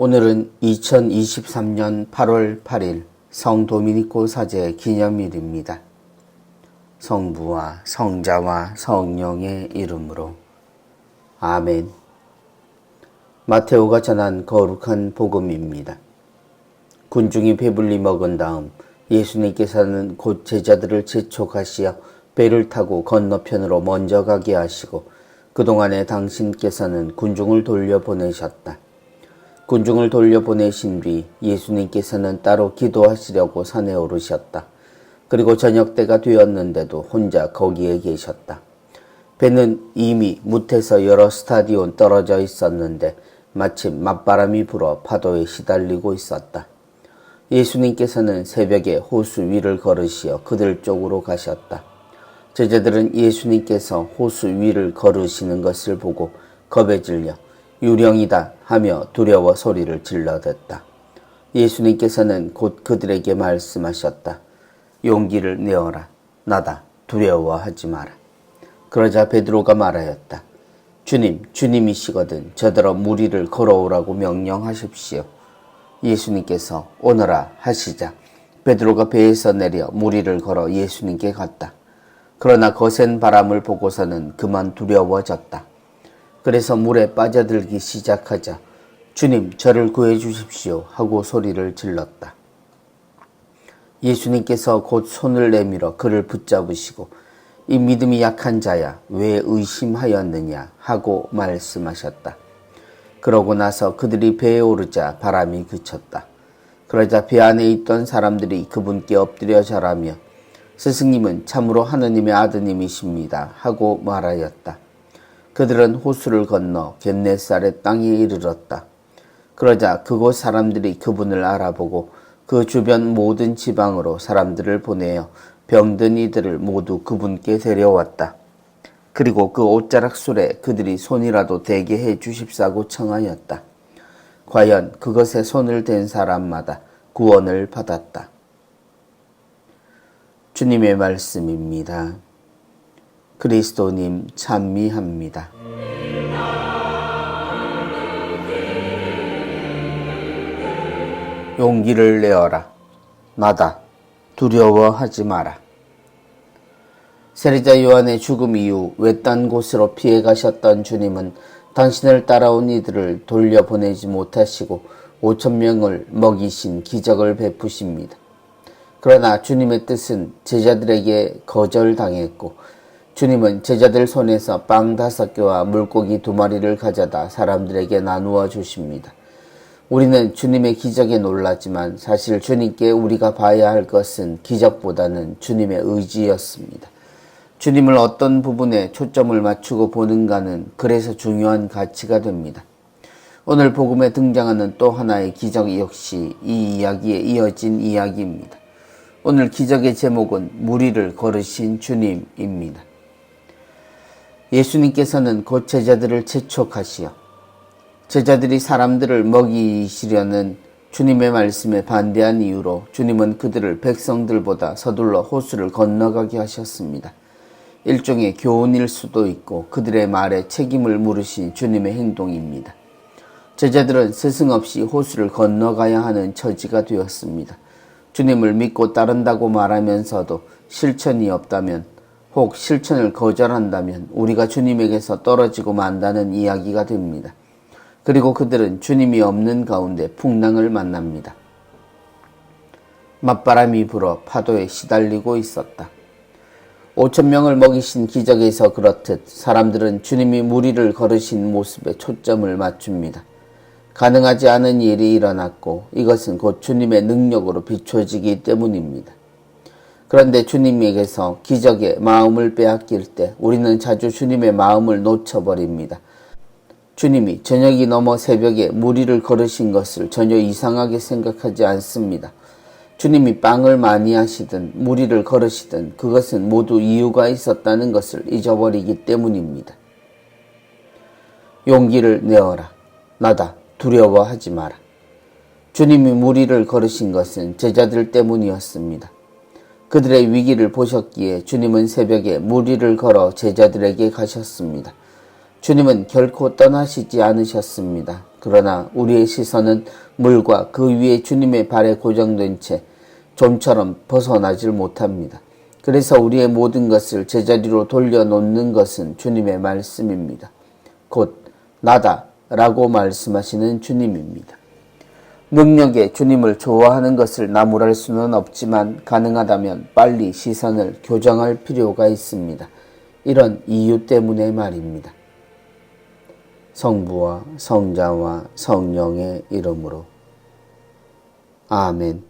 오늘은 2023년 8월 8일 성 도미니코 사제 기념일입니다. 성부와 성자와 성령의 이름으로 아멘. 마테오가 전한 거룩한 복음입니다. 군중이 배불리 먹은 다음 예수님께서는 곧 제자들을 재촉하시어 배를 타고 건너편으로 먼저 가게 하시고 그동안에 당신께서는 군중을 돌려보내셨다. 군중을 돌려보내신 뒤 예수님께서는 따로 기도하시려고 산에 오르셨다. 그리고 저녁 때가 되었는데도 혼자 거기에 계셨다. 배는 이미 무태서 여러 스타디온 떨어져 있었는데 마침 맞바람이 불어 파도에 시달리고 있었다. 예수님께서는 새벽에 호수 위를 걸으시어 그들 쪽으로 가셨다. 제자들은 예수님께서 호수 위를 걸으시는 것을 보고 겁에 질려 유령이다 하며 두려워 소리를 질러댔다. 예수님께서는 곧 그들에게 말씀하셨다. 용기를 내어라. 나다. 두려워하지 마라. 그러자 베드로가 말하였다. 주님, 주님이시거든 저더러 무리를 걸어오라고 명령하십시오. 예수님께서 오너라 하시자 베드로가 배에서 내려 무리를 걸어 예수님께 갔다. 그러나 거센 바람을 보고서는 그만 두려워졌다. 그래서 물에 빠져들기 시작하자 주님 저를 구해 주십시오 하고 소리를 질렀다. 예수님께서 곧 손을 내밀어 그를 붙잡으시고 이 믿음이 약한 자야 왜 의심하였느냐 하고 말씀하셨다. 그러고 나서 그들이 배에 오르자 바람이 그쳤다. 그러자 배 안에 있던 사람들이 그분께 엎드려 절하며 스승님은 참으로 하느님의 아드님이십니다 하고 말하였다. 그들은 호수를 건너 겟네살의 땅에 이르렀다. 그러자 그곳 사람들이 그분을 알아보고 그 주변 모든 지방으로 사람들을 보내어 병든 이들을 모두 그분께 데려왔다. 그리고 그 옷자락 술에 그들이 손이라도 대게 해 주십사고 청하였다. 과연 그것에 손을 댄 사람마다 구원을 받았다. 주님의 말씀입니다. 그리스도님 찬미합니다. 용기를 내어라. 나다. 두려워하지 마라. 세리자 요한의 죽음 이후 외딴 곳으로 피해 가셨던 주님은 당신을 따라온 이들을 돌려보내지 못하시고 5천 명을 먹이신 기적을 베푸십니다. 그러나 주님의 뜻은 제자들에게 거절당했고 주님은 제자들 손에서 빵 다섯 개와 물고기 두 마리를 가져다 사람들에게 나누어 주십니다. 우리는 주님의 기적에 놀랐지만 사실 주님께 우리가 봐야 할 것은 기적보다는 주님의 의지였습니다. 주님을 어떤 부분에 초점을 맞추고 보는가는 그래서 중요한 가치가 됩니다. 오늘 복음에 등장하는 또 하나의 기적 역시 이 이야기에 이어진 이야기입니다. 오늘 기적의 제목은 무리를 걸으신 주님입니다. 예수님께서는 곧 제자들을 재촉하시어 제자들이 사람들을 먹이시려는 주님의 말씀에 반대한 이유로 주님은 그들을 백성들보다 서둘러 호수를 건너가게 하셨습니다. 일종의 교훈일 수도 있고 그들의 말에 책임을 물으신 주님의 행동입니다. 제자들은 스승 없이 호수를 건너가야 하는 처지가 되었습니다. 주님을 믿고 따른다고 말하면서도 실천이 없다면 혹 실천을 거절한다면 우리가 주님에게서 떨어지고 만다는 이야기가 됩니다. 그리고 그들은 주님이 없는 가운데 풍랑을 만납니다. 맞바람이 불어 파도에 시달리고 있었다. 5천 명을 먹이신 기적에서 그렇듯 사람들은 주님이 무리를 걸으신 모습에 초점을 맞춥니다. 가능하지 않은 일이 일어났고 이것은 곧 주님의 능력으로 비춰지기 때문입니다. 그런데 주님에게서 기적에 마음을 빼앗길 때 우리는 자주 주님의 마음을 놓쳐버립니다. 주님이 저녁이 넘어 새벽에 무리를 걸으신 것을 전혀 이상하게 생각하지 않습니다. 주님이 빵을 많이 하시든 무리를 걸으시든 그것은 모두 이유가 있었다는 것을 잊어버리기 때문입니다. 용기를 내어라. 나다. 두려워하지 마라. 주님이 무리를 걸으신 것은 제자들 때문이었습니다. 그들의 위기를 보셨기에 주님은 새벽에 무리를 걸어 제자들에게 가셨습니다. 주님은 결코 떠나시지 않으셨습니다. 그러나 우리의 시선은 물과 그 위에 주님의 발에 고정된 채 좀처럼 벗어나질 못합니다. 그래서 우리의 모든 것을 제자리로 돌려놓는 것은 주님의 말씀입니다. 곧 나다 라고 말씀하시는 주님입니다. 능력에 주님을 좋아하는 것을 나무랄 수는 없지만 가능하다면 빨리 시선을 교정할 필요가 있습니다. 이런 이유 때문에 말입니다. 성부와 성자와 성령의 이름으로 아멘.